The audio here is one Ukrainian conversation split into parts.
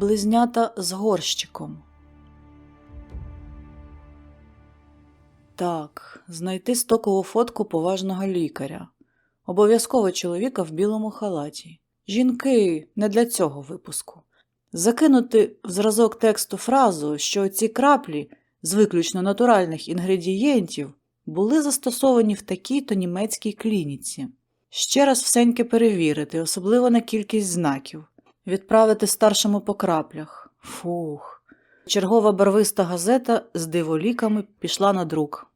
Близнята з горщиком. Так, знайти стокову фотку поважного лікаря. Обов'язково чоловіка в білому халаті. Жінки не для цього випуску. Закинути в зразок тексту фразу, що ці краплі з виключно натуральних інгредієнтів були застосовані в такій-то німецькій клініці. Ще раз всеньке перевірити, особливо на кількість знаків. Відправити старшому по краплях. Фух. Чергова барвиста газета з диволіками пішла на друк.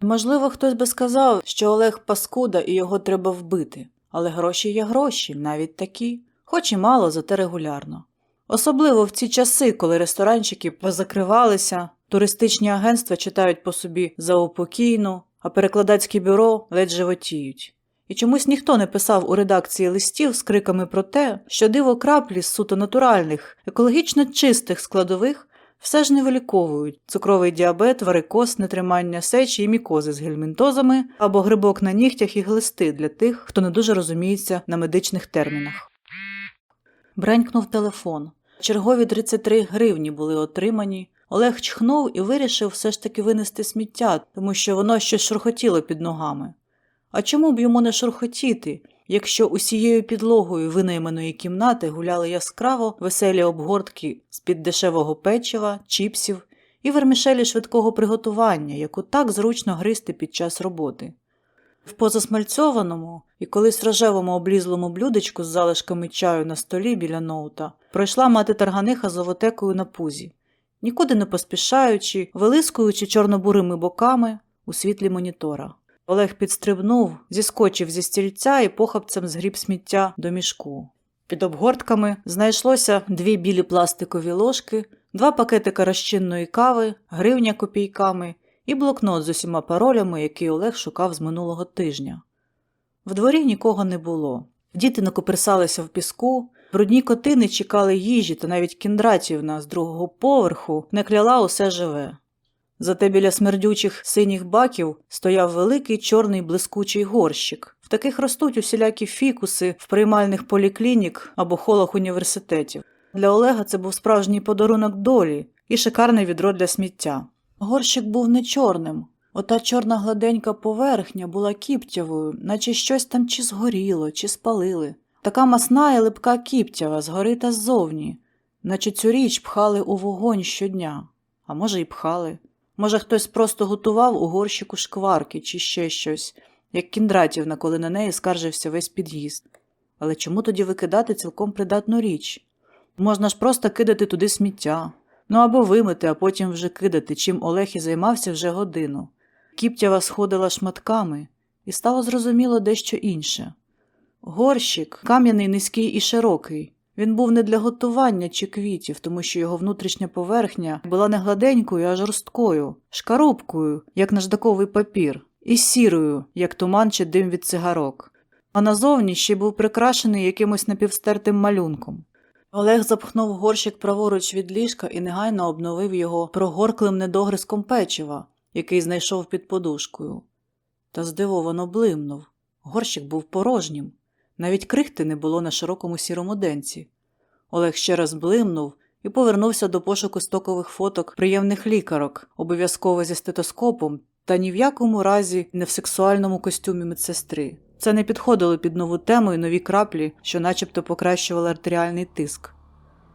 Можливо, хтось би сказав, що Олег паскуда і його треба вбити, але гроші є гроші, навіть такі, хоч і мало, зате регулярно. Особливо в ці часи, коли ресторанчики позакривалися, туристичні агентства читають по собі заупокійну, а перекладацькі бюро ледь животіють. І чомусь ніхто не писав у редакції листів з криками про те, що диво краплі з суто натуральних, екологічно чистих складових все ж не виліковують цукровий діабет, варикоз, нетримання сечі і мікози з гельмінтозами або грибок на нігтях і глисти для тих, хто не дуже розуміється на медичних термінах. Бренькнув телефон. Чергові 33 гривні були отримані. Олег чхнув і вирішив все ж таки винести сміття, тому що воно щось шурхотіло під ногами. А чому б йому не шурхотіти, якщо усією підлогою винайманої кімнати гуляли яскраво веселі обгортки з-під дешевого печива, чіпсів і вермішелі швидкого приготування, яку так зручно гризти під час роботи? В позасмальцьованому і колись рожевому облізлому блюдечку з залишками чаю на столі біля ноута пройшла мати тарганиха з овотекою на пузі, нікуди не поспішаючи, вилискуючи чорнобурими боками у світлі монітора. Олег підстрибнув, зіскочив зі стільця і похапцем згріб сміття до мішку. Під обгортками знайшлося дві білі пластикові ложки, два пакетика розчинної кави, гривня копійками і блокнот з усіма паролями, який Олег шукав з минулого тижня. В дворі нікого не було. Діти накоперсалися в піску, брудні коти не чекали їжі, та навіть кіндратівна з другого поверху не кляла усе живе. Зате біля смердючих синіх баків стояв великий чорний блискучий горщик. В таких ростуть усілякі фікуси в приймальних поліклінік або холах університетів. Для Олега це був справжній подарунок долі і шикарне відро для сміття. Горщик був не чорним. Ота чорна гладенька поверхня була кіптявою, наче щось там чи згоріло, чи спалили. Така масна і липка кіптява, згорита ззовні, наче цю річ пхали у вогонь щодня, а може, й пхали. Може, хтось просто готував у горщику шкварки чи ще щось, як кіндратівна, коли на неї скаржився весь під'їзд. Але чому тоді викидати цілком придатну річ? Можна ж просто кидати туди сміття, ну або вимити, а потім вже кидати, чим Олег і займався вже годину. Кіптява сходила шматками, і стало зрозуміло дещо інше. Горщик кам'яний, низький і широкий. Він був не для готування чи квітів, тому що його внутрішня поверхня була не гладенькою, а жорсткою, шкарубкою, як наждаковий папір, і сірою, як туман чи дим від цигарок. А назовні ще був прикрашений якимось напівстертим малюнком. Олег запхнув горщик праворуч від ліжка і негайно обновив його прогорклим недогризком печива, який знайшов під подушкою. Та здивовано блимнув. Горщик був порожнім. Навіть крихти не було на широкому сірому денці. Олег ще раз блимнув і повернувся до пошуку стокових фоток приємних лікарок, обов'язково зі стетоскопом, та ні в якому разі не в сексуальному костюмі медсестри. Це не підходило під нову тему і нові краплі, що начебто покращували артеріальний тиск.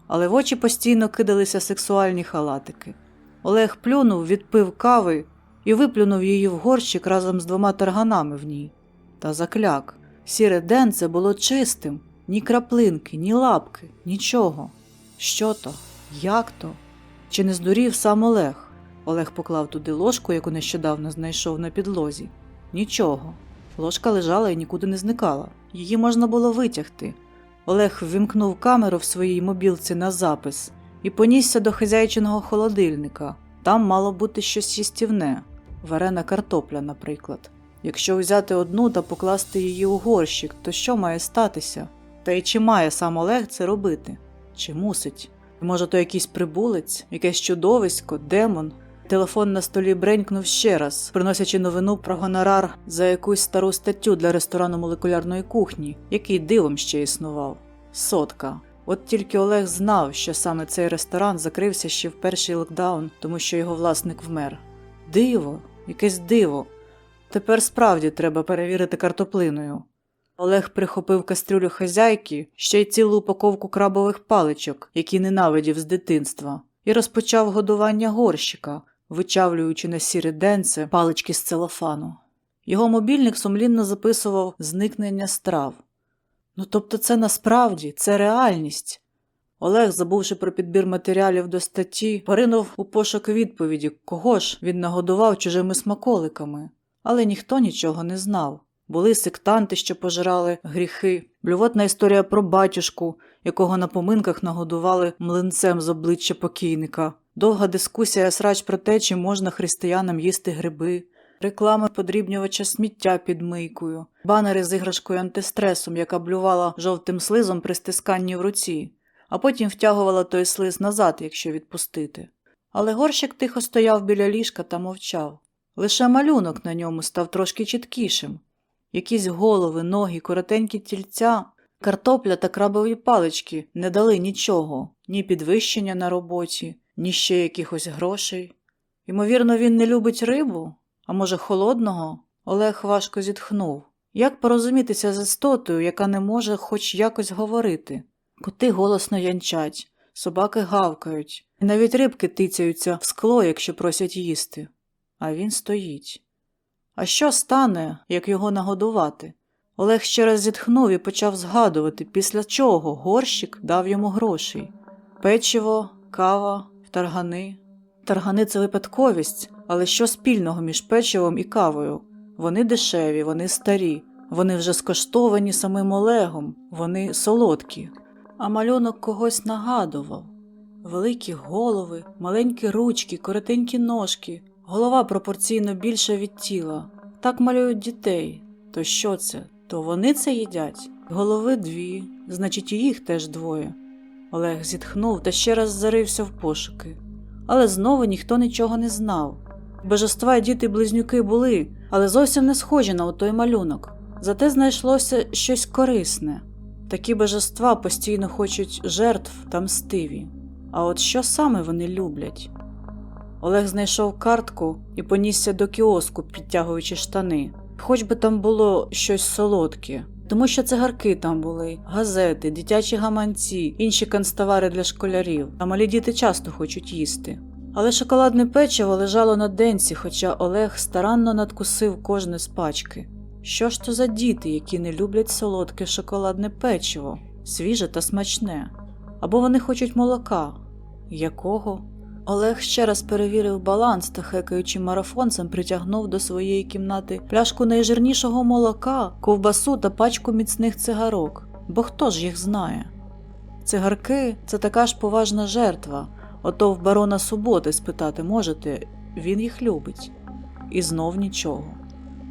Але в очі постійно кидалися сексуальні халатики. Олег плюнув, відпив кави і виплюнув її в горщик разом з двома тарганами в ній. Та закляк. Сіре денце було чистим, ні краплинки, ні лапки, нічого. Що то? Як то? Чи не здурів сам Олег? Олег поклав туди ложку, яку нещодавно знайшов на підлозі. Нічого. Ложка лежала і нікуди не зникала. Її можна було витягти. Олег ввімкнув камеру в своїй мобілці на запис і понісся до хазяйчиного холодильника. Там мало бути щось їстівне, варена картопля, наприклад. Якщо взяти одну та покласти її у горщик, то що має статися? Та й чи має сам Олег це робити? Чи мусить? Може, то якийсь прибулець, якесь чудовисько, демон? Телефон на столі бренькнув ще раз, приносячи новину про гонорар за якусь стару статтю для ресторану молекулярної кухні, який дивом ще існував. Сотка. От тільки Олег знав, що саме цей ресторан закрився ще в перший локдаун, тому що його власник вмер. Диво, якесь диво. Тепер справді треба перевірити картоплиною. Олег прихопив кастрюлю хазяйки, ще й цілу упаковку крабових паличок, які ненавидів з дитинства, і розпочав годування горщика, вичавлюючи на сіре денце палички з целофану. Його мобільник сумлінно записував зникнення страв. Ну тобто це насправді, це реальність. Олег, забувши про підбір матеріалів до статті, поринув у пошук відповіді, кого ж він нагодував чужими смаколиками. Але ніхто нічого не знав. Були сектанти, що пожирали гріхи, блювотна історія про батюшку, якого на поминках нагодували млинцем з обличчя покійника, довга дискусія срач про те, чи можна християнам їсти гриби, реклама подрібнювача сміття під мийкою, банери з іграшкою антистресом, яка блювала жовтим слизом при стисканні в руці, а потім втягувала той слиз назад, якщо відпустити. Але горщик тихо стояв біля ліжка та мовчав. Лише малюнок на ньому став трошки чіткішим. Якісь голови, ноги, коротенькі тільця, картопля та крабові палички не дали нічого, ні підвищення на роботі, ні ще якихось грошей. Ймовірно, він не любить рибу, а може, холодного? Олег важко зітхнув. Як порозумітися з істотою, яка не може хоч якось говорити? Коти голосно янчать, собаки гавкають, і навіть рибки тицяються в скло, якщо просять їсти. А він стоїть. А що стане, як його нагодувати? Олег ще раз зітхнув і почав згадувати, після чого горщик дав йому грошей. Печиво, кава, таргани. Таргани це випадковість, але що спільного між печивом і кавою? Вони дешеві, вони старі, вони вже скоштовані самим Олегом, вони солодкі. А малюнок когось нагадував великі голови, маленькі ручки, коротенькі ножки, голова пропорційно більша від тіла. Так малюють дітей. То що це? То вони це їдять? Голови дві, значить, і їх теж двоє. Олег зітхнув та ще раз зарився в пошуки. Але знову ніхто нічого не знав. Божества й діти-близнюки були, але зовсім не схожі на той малюнок. Зате знайшлося щось корисне. Такі божества постійно хочуть жертв та мстиві. А от що саме вони люблять? Олег знайшов картку і понісся до кіоску, підтягуючи штани. Хоч би там було щось солодке, тому що цигарки там були, газети, дитячі гаманці, інші канцтовари для школярів, а малі діти часто хочуть їсти. Але шоколадне печиво лежало на денці, хоча Олег старанно надкусив кожне з пачки. Що ж то за діти, які не люблять солодке шоколадне печиво, свіже та смачне? Або вони хочуть молока? Якого? Олег ще раз перевірив баланс та, хекаючи марафонцем, притягнув до своєї кімнати пляшку найжирнішого молока, ковбасу та пачку міцних цигарок. Бо хто ж їх знає? Цигарки це така ж поважна жертва. Ото в барона суботи спитати можете, він їх любить. І знов нічого.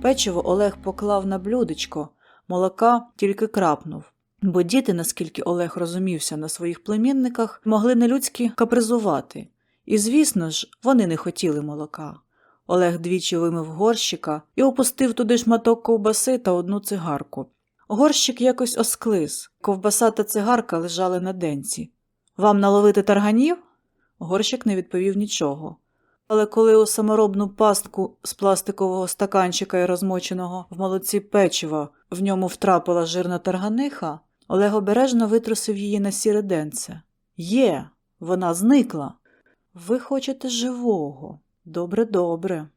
Печиво Олег поклав на блюдечко, молока тільки крапнув. Бо діти, наскільки Олег розумівся на своїх племінниках, могли нелюдськи капризувати. І, звісно ж, вони не хотіли молока. Олег двічі вимив горщика і опустив туди шматок ковбаси та одну цигарку. Горщик якось осклиз, ковбаса та цигарка лежали на денці. Вам наловити тарганів? Горщик не відповів нічого. Але коли у саморобну пастку з пластикового стаканчика і розмоченого в молоці печива в ньому втрапила жирна тарганиха, Олег обережно витрусив її на сіре денце. Є, вона зникла. Ви хочете живого. Добре, добре.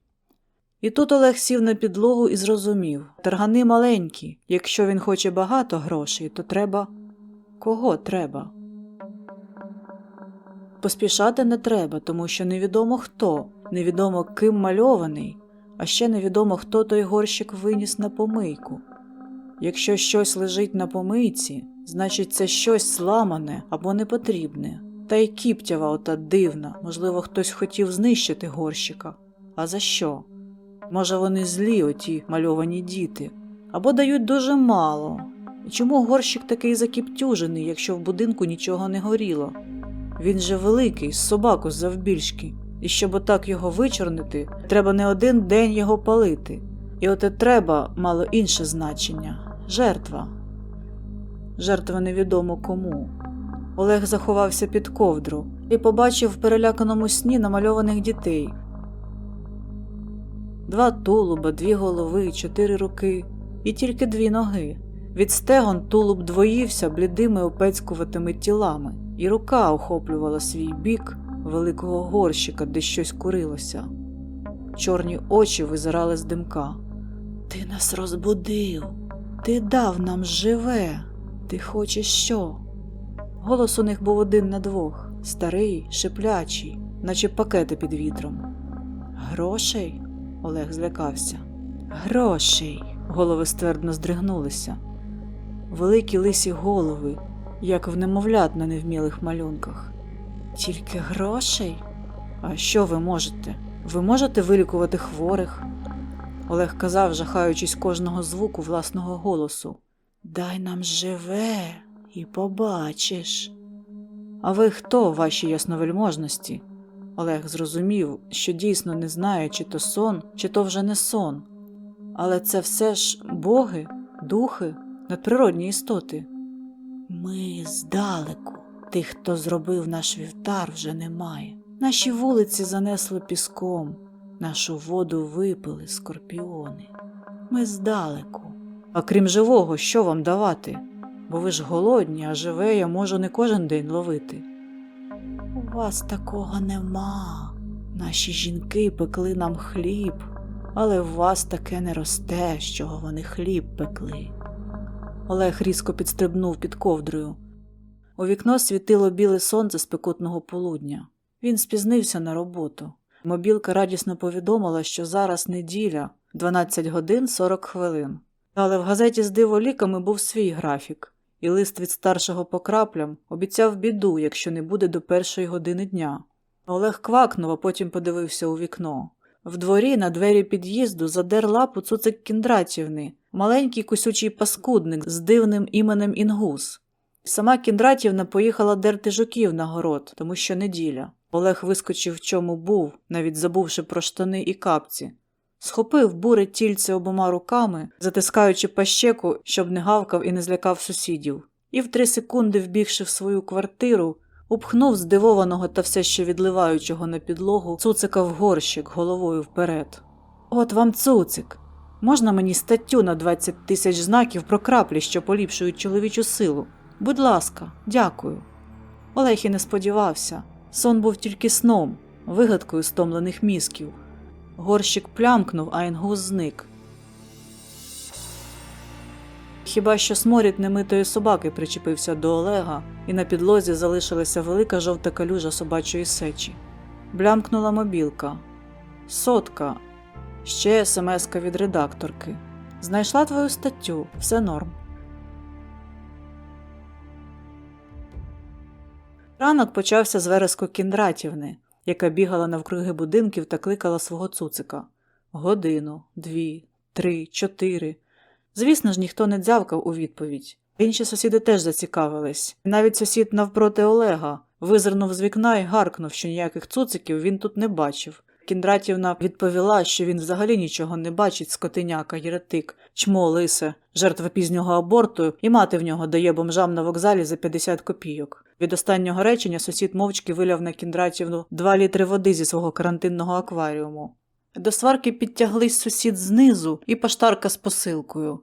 І тут Олег сів на підлогу і зрозумів таргани маленькі. Якщо він хоче багато грошей, то треба. Кого треба? Поспішати не треба, тому що невідомо хто, невідомо ким мальований, а ще невідомо, хто той горщик виніс на помийку. Якщо щось лежить на помийці, значить це щось сламане або непотрібне. Та й кіптява ота дивна, можливо, хтось хотів знищити горщика. А за що? Може, вони злі, оті мальовані діти, або дають дуже мало. І чому горщик такий закіптюжений, якщо в будинку нічого не горіло? Він же великий, з собаку завбільшки, і щоб отак його вичорнити, треба не один день його палити. І оте треба мало інше значення жертва. Жертва невідомо кому. Олег заховався під ковдру і побачив в переляканому сні намальованих дітей. Два тулуба, дві голови, чотири руки і тільки дві ноги. Від стегон тулуб двоївся блідими опецькуватими тілами, і рука охоплювала свій бік великого горщика, де щось курилося. Чорні очі визирали з димка. Ти нас розбудив, ти дав нам живе. Ти хочеш що? Голос у них був один на двох, старий, шиплячий, наче пакети під вітром. Грошей? Олег злякався. Грошей. Голови ствердно здригнулися. Великі лисі голови, як в немовлят на невмілих малюнках. Тільки грошей? А що ви можете? Ви можете вилікувати хворих? Олег казав, жахаючись кожного звуку власного голосу. Дай нам живе і побачиш. А ви хто, ваші ясновельможності? Олег зрозумів, що дійсно не знає, чи то сон, чи то вже не сон. Але це все ж боги, духи, надприродні істоти. Ми здалеку, тих, хто зробив наш вівтар, вже немає. Наші вулиці занесло піском, нашу воду випили скорпіони. Ми здалеку. А крім живого, що вам давати? Бо ви ж голодні, а живе я можу не кожен день ловити. У вас такого нема. Наші жінки пекли нам хліб, але в вас таке не росте, з чого вони хліб пекли. Олег різко підстрибнув під ковдрою. У вікно світило біле сонце спекотного полудня. Він спізнився на роботу. Мобілка радісно повідомила, що зараз неділя, 12 годин 40 хвилин. Але в газеті з диволіками був свій графік, і лист від старшого по краплям обіцяв біду, якщо не буде до першої години дня. Олег квакнув, а потім подивився у вікно. В дворі на двері під'їзду задер лапу цуцик Кіндратівни, маленький кусючий паскудник з дивним іменем Інгус. Сама Кіндратівна поїхала дерти жуків на город, тому що неділя. Олег вискочив, в чому був, навіть забувши про штани і капці. Схопив буре тільце обома руками, затискаючи пащеку, щоб не гавкав і не злякав сусідів, і в три секунди, вбігши в свою квартиру, упхнув здивованого та все ще відливаючого на підлогу цуцика в горщик головою вперед. От вам цуцик. Можна мені статтю на 20 тисяч знаків про краплі, що поліпшують чоловічу силу? Будь ласка, дякую. Олег і не сподівався. Сон був тільки сном, вигадкою стомлених мізків. Горщик плямкнув, а інгус зник. Хіба що сморід немитої собаки причепився до Олега, і на підлозі залишилася велика жовта калюжа собачої сечі. Блямкнула мобілка. Сотка. Ще смска від редакторки. Знайшла твою статтю, все норм. Ранок почався з вереску Кіндратівни, яка бігала навкруги будинків та кликала свого цуцика. Годину, дві, три, чотири. Звісно ж, ніхто не дзявкав у відповідь. Інші сусіди теж зацікавились. Навіть сусід навпроти Олега визирнув з вікна і гаркнув, що ніяких цуциків він тут не бачив. Кіндратівна відповіла, що він взагалі нічого не бачить, скотиняка, єретик, чмо лисе, жертва пізнього аборту, і мати в нього дає бомжам на вокзалі за 50 копійок. Від останнього речення сусід мовчки виляв на Кіндратівну два літри води зі свого карантинного акваріуму. До сварки підтяглись сусід знизу і поштарка з посилкою.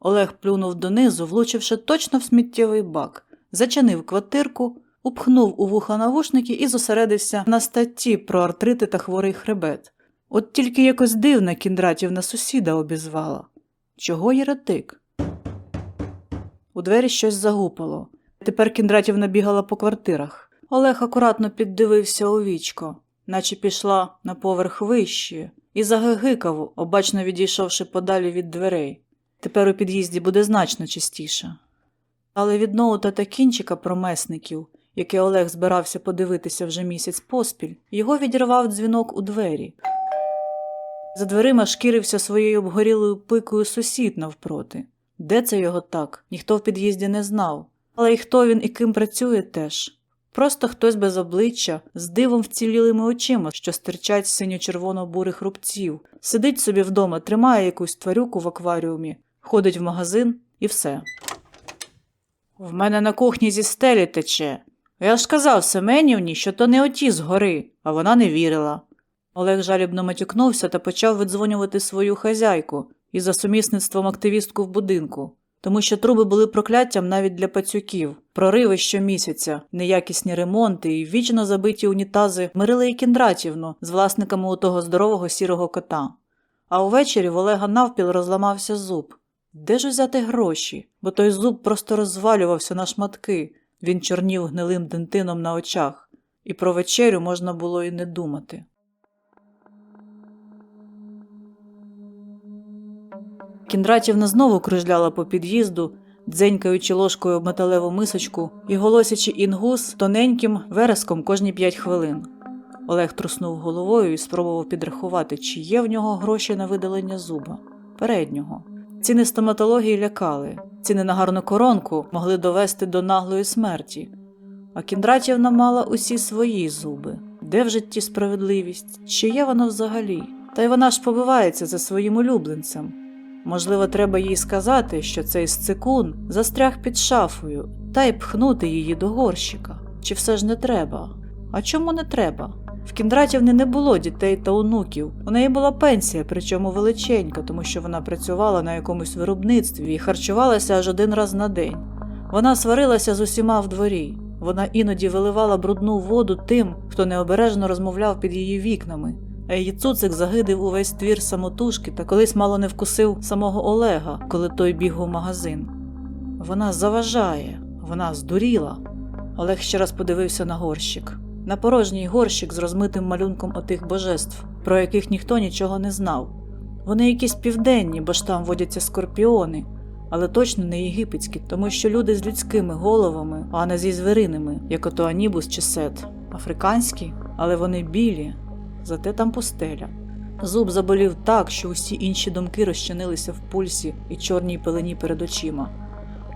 Олег плюнув донизу, влучивши точно в сміттєвий бак, зачинив квартирку, упхнув у вуха навушники і зосередився на статті про артрити та хворий хребет. От тільки якось дивна Кіндратівна сусіда обізвала. Чого єретик? У двері щось загупало. Тепер Кіндратівна бігала по квартирах. Олег акуратно піддивився у вічко, наче пішла на поверх вище, і загигикав, обачно відійшовши подалі від дверей. Тепер у під'їзді буде значно чистіше. Але від ноута та кінчика про месників, яке Олег збирався подивитися вже місяць поспіль, його відірвав дзвінок у двері. За дверима шкірився своєю обгорілою пикою сусід навпроти. Де це його так? Ніхто в під'їзді не знав. Але й хто він і ким працює теж. Просто хтось без обличчя, з дивом вцілілими очима, що стирчать синьо-червоно-бурих рубців, сидить собі вдома, тримає якусь тварюку в акваріумі, ходить в магазин і все. В мене на кухні зі стелі тече, Я ж казав Семенівні, що то не оті згори, а вона не вірила. Олег жалібно матюкнувся та почав видзвонювати свою хазяйку і за сумісництвом активістку в будинку, тому що труби були прокляттям навіть для пацюків, прориви щомісяця, неякісні ремонти і вічно забиті унітази мирили і Кіндратівну з власниками у того здорового сірого кота. А увечері в Олега навпіл розламався зуб. Де ж взяти гроші? Бо той зуб просто розвалювався на шматки, він чорнів гнилим дентином на очах, і про вечерю можна було і не думати. Кіндратівна знову кружляла по під'їзду, дзенькаючи ложкою об металеву мисочку і голосячи інгус тоненьким вереском кожні п'ять хвилин. Олег труснув головою і спробував підрахувати, чи є в нього гроші на видалення зуба переднього. Ціни стоматології лякали, ціни на гарну коронку могли довести до наглої смерті. А Кіндратівна мала усі свої зуби. Де в житті справедливість? Чи є вона взагалі? Та й вона ж побивається за своїм улюбленцем. Можливо, треба їй сказати, що цей сцикун застряг під шафою, та й пхнути її до горщика. Чи все ж не треба? А чому не треба? В Кіндратівни не було дітей та онуків. У неї була пенсія, причому величенька, тому що вона працювала на якомусь виробництві і харчувалася аж один раз на день. Вона сварилася з усіма в дворі. Вона іноді виливала брудну воду тим, хто необережно розмовляв під її вікнами. А її цуцик загидив увесь твір самотужки та колись мало не вкусив самого Олега, коли той біг у магазин. Вона заважає, вона здуріла. Олег ще раз подивився на горщик. На порожній горщик з розмитим малюнком отих божеств, про яких ніхто нічого не знав. Вони якісь південні, бо ж там водяться скорпіони, але точно не єгипетські, тому що люди з людськими головами, а не зі звіриними, як ото Анібус чи Сет. Африканські, але вони білі, зате там пустеля. Зуб заболів так, що усі інші думки розчинилися в пульсі і чорній пелені перед очима.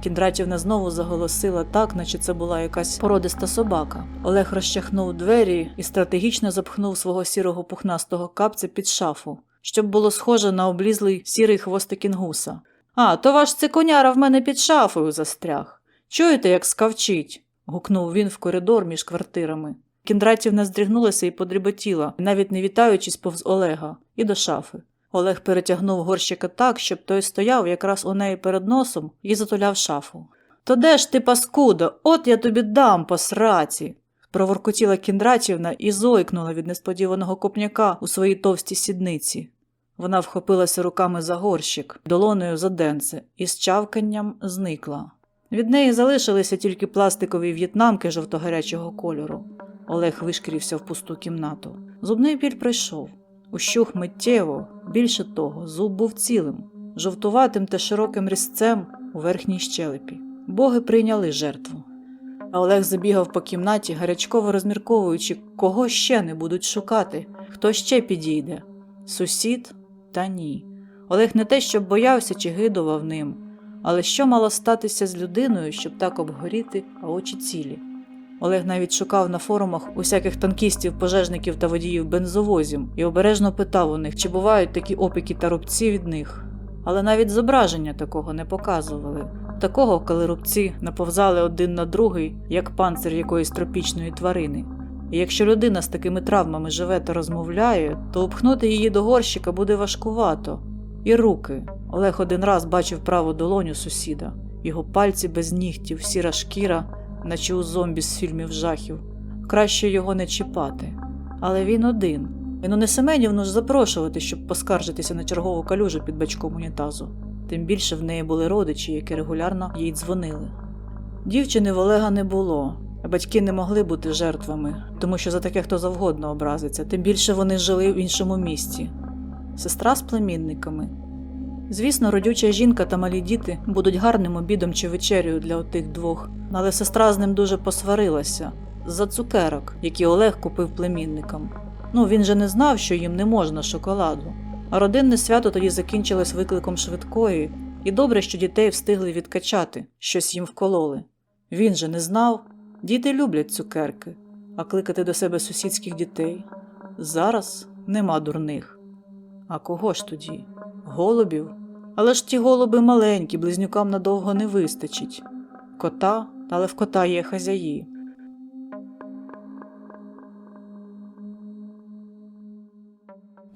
Кіндратівна знову заголосила так, наче це була якась породиста собака. Олег розчахнув двері і стратегічно запхнув свого сірого пухнастого капця під шафу, щоб було схоже на облізлий сірий хвостик інгуса. А, то ваш циконяра в мене під шафою застряг. Чуєте, як скавчить? гукнув він в коридор між квартирами. Кіндратівна здригнулася і подріботіла, навіть не вітаючись повз Олега, і до шафи. Олег перетягнув горщика так, щоб той стояв якраз у неї перед носом і затуляв шафу. То де ж ти, паскудо, от я тобі дам по сраці. проворкотіла Кіндратівна і зойкнула від несподіваного копняка у своїй товстій сідниці. Вона вхопилася руками за горщик, долоною за денце, і з чавканням зникла. Від неї залишилися тільки пластикові в'єтнамки жовтогарячого кольору. Олег вишкірився в пусту кімнату. Зубний біль пройшов. Ущух миттєво, більше того, зуб був цілим, жовтуватим та широким різцем у верхній щелепі. Боги прийняли жертву. А Олег забігав по кімнаті, гарячково розмірковуючи, кого ще не будуть шукати, хто ще підійде. Сусід та ні. Олег не те, щоб боявся чи гидував ним, але що мало статися з людиною, щоб так обгоріти, а очі цілі. Олег навіть шукав на форумах усяких танкістів, пожежників та водіїв бензовозів і обережно питав у них, чи бувають такі опіки та рубці від них. Але навіть зображення такого не показували. Такого, коли рубці наповзали один на другий, як панцир якоїсь тропічної тварини. І якщо людина з такими травмами живе та розмовляє, то upхнути її до горщика буде важкувато. І руки. Олег один раз бачив праву долоню сусіда, його пальці без нігтів, сіра шкіра наче у зомбі з фільмів жахів. Краще його не чіпати. Але він один. Він не Семенівну ж запрошувати, щоб поскаржитися на чергову калюжу під бачком унітазу. Тим більше в неї були родичі, які регулярно їй дзвонили. Дівчини в Олега не було, а батьки не могли бути жертвами, тому що за таке хто завгодно образиться, тим більше вони жили в іншому місті. Сестра з племінниками. Звісно, родюча жінка та малі діти будуть гарним обідом чи вечерею для отих двох, але сестра з ним дуже посварилася за цукерок, які Олег купив племінникам. Ну він же не знав, що їм не можна шоколаду. А родинне свято тоді закінчилось викликом швидкої, і добре, що дітей встигли відкачати, щось їм вкололи. Він же не знав. Діти люблять цукерки, а кликати до себе сусідських дітей. Зараз нема дурних. А кого ж тоді? голубів. Але ж ті голуби маленькі, близнюкам надовго не вистачить. Кота, але в кота є хазяї.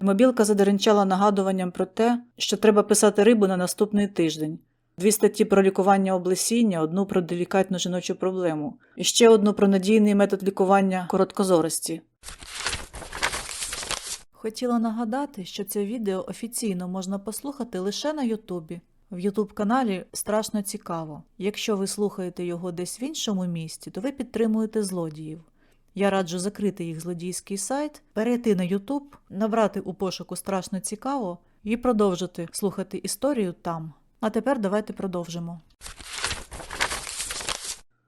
Мобілка задеренчала нагадуванням про те, що треба писати рибу на наступний тиждень, дві статті про лікування облесіння, одну про делікатну жіночу проблему і ще одну про надійний метод лікування короткозорості. Хотіла нагадати, що це відео офіційно можна послухати лише на Ютубі. В Ютуб каналі страшно цікаво. Якщо ви слухаєте його десь в іншому місті, то ви підтримуєте злодіїв. Я раджу закрити їх злодійський сайт, перейти на Ютуб, набрати у пошуку страшно цікаво і продовжити слухати історію там. А тепер давайте продовжимо.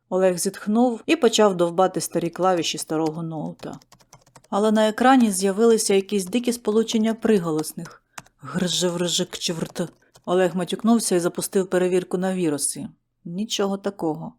Олег зітхнув і почав довбати старі клавіші старого ноута. Але на екрані з'явилися якісь дикі сполучення приголосних. Гржевржик чврт. Олег матюкнувся і запустив перевірку на віруси. Нічого такого.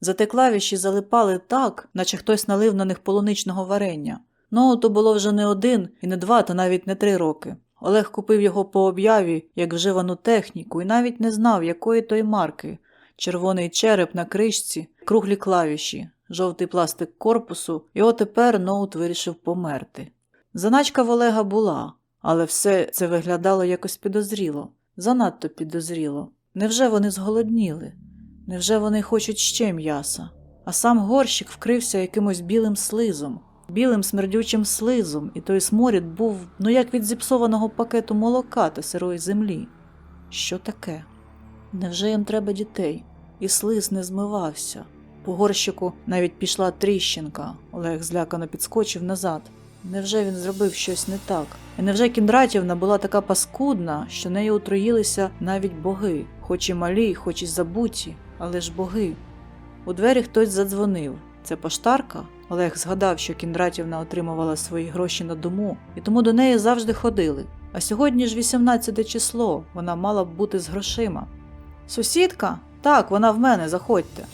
Зате клавіші залипали так, наче хтось налив на них полуничного варення. Ноуту було вже не один і не два, та навіть не три роки. Олег купив його по об'яві як вживану техніку і навіть не знав, якої той марки. Червоний череп на кришці, круглі клавіші, жовтий пластик корпусу, і отепер ноут вирішив померти. Заначка в Олега була, але все це виглядало якось підозріло, занадто підозріло. Невже вони зголодніли? Невже вони хочуть ще м'яса? А сам горщик вкрився якимось білим слизом, білим смердючим слизом, і той сморід був ну як від зіпсованого пакету молока та сирої землі. Що таке? Невже їм треба дітей? І слиз не змивався. По горщику навіть пішла тріщинка. Олег злякано підскочив назад. Невже він зробив щось не так? І невже Кіндратівна була така паскудна, що нею отруїлися навіть боги, хоч і малі, хоч і забуті, але ж боги. У двері хтось задзвонив. Це поштарка? Олег згадав, що Кіндратівна отримувала свої гроші на дому, і тому до неї завжди ходили. А сьогодні ж 18 число, вона мала б бути з грошима. Сусідка? Так, вона в мене, заходьте.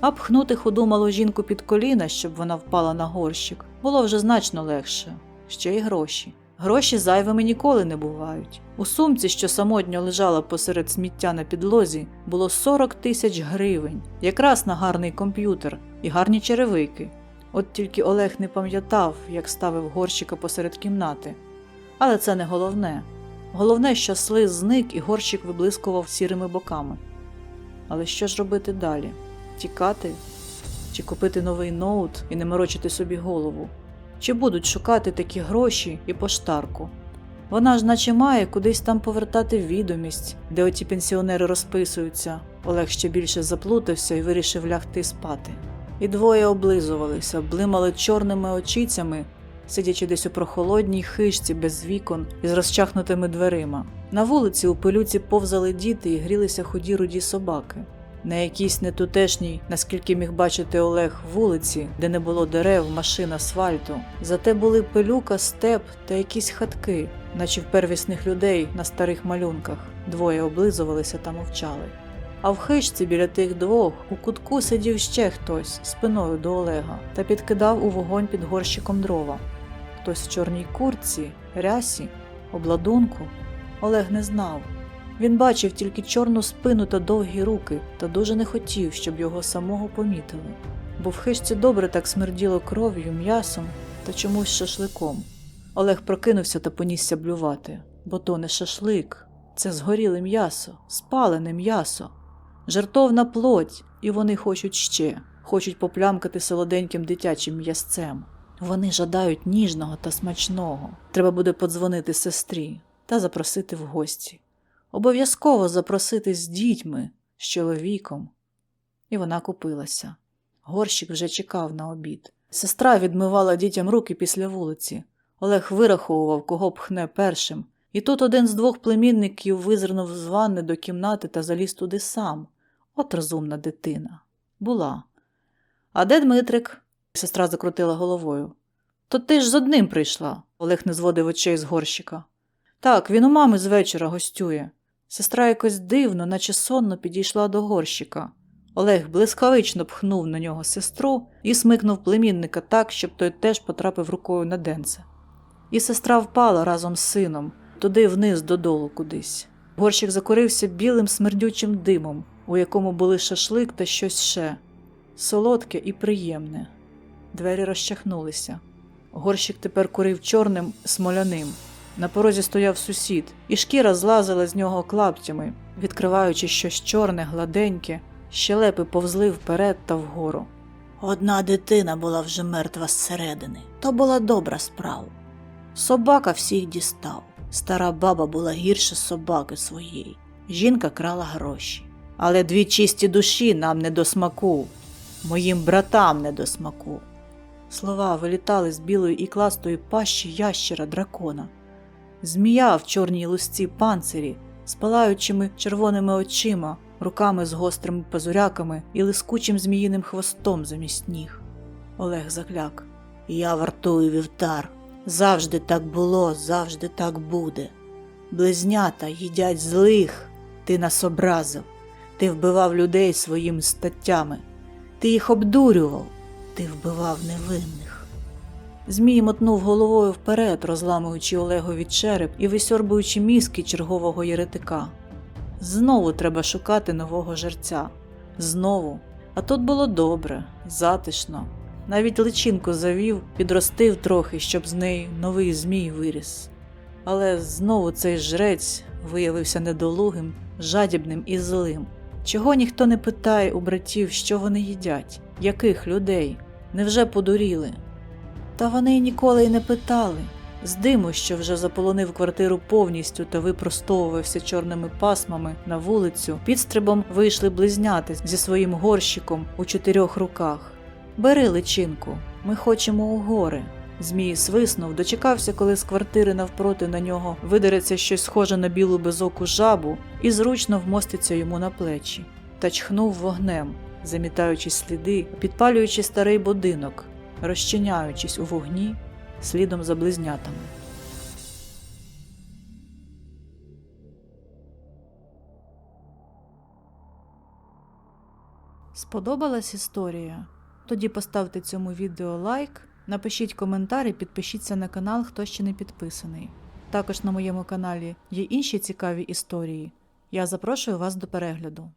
А пхнути худу малу жінку під коліна, щоб вона впала на горщик, було вже значно легше. Ще й гроші. Гроші зайвими ніколи не бувають. У сумці, що самотньо лежала посеред сміття на підлозі, було 40 тисяч гривень, якраз на гарний комп'ютер і гарні черевики. От тільки Олег не пам'ятав, як ставив горщика посеред кімнати. Але це не головне. Головне, що слиз зник і горщик виблискував сірими боками. Але що ж робити далі? Тікати? Чи купити новий ноут і не морочити собі голову? Чи будуть шукати такі гроші і поштарку? Вона ж наче має кудись там повертати відомість, де оті пенсіонери розписуються. Олег ще більше заплутався і вирішив лягти спати. І двоє облизувалися, блимали чорними очицями, сидячи десь у прохолодній хижці без вікон із розчахнутими дверима. На вулиці у пилюці повзали діти і грілися худі руді собаки. На якійсь нетутешній, наскільки міг бачити Олег, вулиці, де не було дерев, машин, асфальту. Зате були пилюка, степ та якісь хатки, наче в первісних людей на старих малюнках. Двоє облизувалися та мовчали. А в хижці біля тих двох у кутку сидів ще хтось спиною до Олега та підкидав у вогонь під горщиком дрова. Хтось в чорній куртці, рясі, обладунку. Олег не знав. Він бачив тільки чорну спину та довгі руки, та дуже не хотів, щоб його самого помітили, бо в хижці добре так смерділо кров'ю, м'ясом та чомусь шашликом. Олег прокинувся та понісся блювати, бо то не шашлик, це згоріле м'ясо, спалене м'ясо, жартовна плоть, і вони хочуть ще, хочуть поплямкати солоденьким дитячим м'ясцем. Вони жадають ніжного та смачного. Треба буде подзвонити сестрі та запросити в гості. Обов'язково запросити з дітьми, з чоловіком. І вона купилася. Горщик вже чекав на обід. Сестра відмивала дітям руки після вулиці. Олег вираховував, кого пхне першим. І тут один з двох племінників визирнув з ванни до кімнати та заліз туди сам. От розумна дитина. Була. А де Дмитрик? Сестра закрутила головою. То ти ж з одним прийшла. Олег не зводив очей з горщика. Так, він у мами з вечора гостює. Сестра якось дивно, наче сонно підійшла до горщика. Олег блискавично пхнув на нього сестру і смикнув племінника так, щоб той теж потрапив рукою на денце. І сестра впала разом з сином, туди вниз додолу кудись. Горщик закорився білим смердючим димом, у якому були шашлик та щось ще солодке і приємне. Двері розчахнулися. Горщик тепер курив чорним смоляним. На порозі стояв сусід, і шкіра злазила з нього клаптями, відкриваючи щось чорне, гладеньке, щелепи повзли вперед та вгору. Одна дитина була вже мертва зсередини. То була добра справа. Собака всіх дістав. Стара баба була гірше собаки своєї. Жінка крала гроші. Але дві чисті душі нам не до смаку, моїм братам не до смаку. Слова вилітали з білої і кластої пащі ящера дракона. Змія в чорній лусці панцирі, з палаючими червоними очима, руками з гострими пазуряками і лискучим зміїним хвостом замість ніг. Олег закляк. Я вартую вівтар. Завжди так було, завжди так буде. Близнята їдять злих, ти нас образив, ти вбивав людей своїми статтями, ти їх обдурював, ти вбивав невинних. Змій мотнув головою вперед, розламуючи Олегові череп і висьорбуючи мізки чергового єретика. Знову треба шукати нового жерця. Знову. А тут було добре, затишно. Навіть личинку завів, підростив трохи, щоб з неї новий змій виріс. Але знову цей жрець виявився недолугим, жадібним і злим. Чого ніхто не питає у братів, що вони їдять, яких людей, невже подуріли? Та вони ніколи й не питали. З диму, що вже заполонив квартиру повністю та випростовувався чорними пасмами на вулицю, підстрибом вийшли близняти зі своїм горщиком у чотирьох руках. Бери личинку, ми хочемо у гори. Змій свиснув, дочекався, коли з квартири навпроти на нього видереться щось схоже на білу безоку жабу і зручно вмоститься йому на плечі, та чхнув вогнем, замітаючи сліди, підпалюючи старий будинок, розчиняючись у вогні слідом за близнятами. Сподобалась історія? Тоді поставте цьому відео лайк, напишіть коментар і підпишіться на канал, хто ще не підписаний. Також на моєму каналі є інші цікаві історії. Я запрошую вас до перегляду.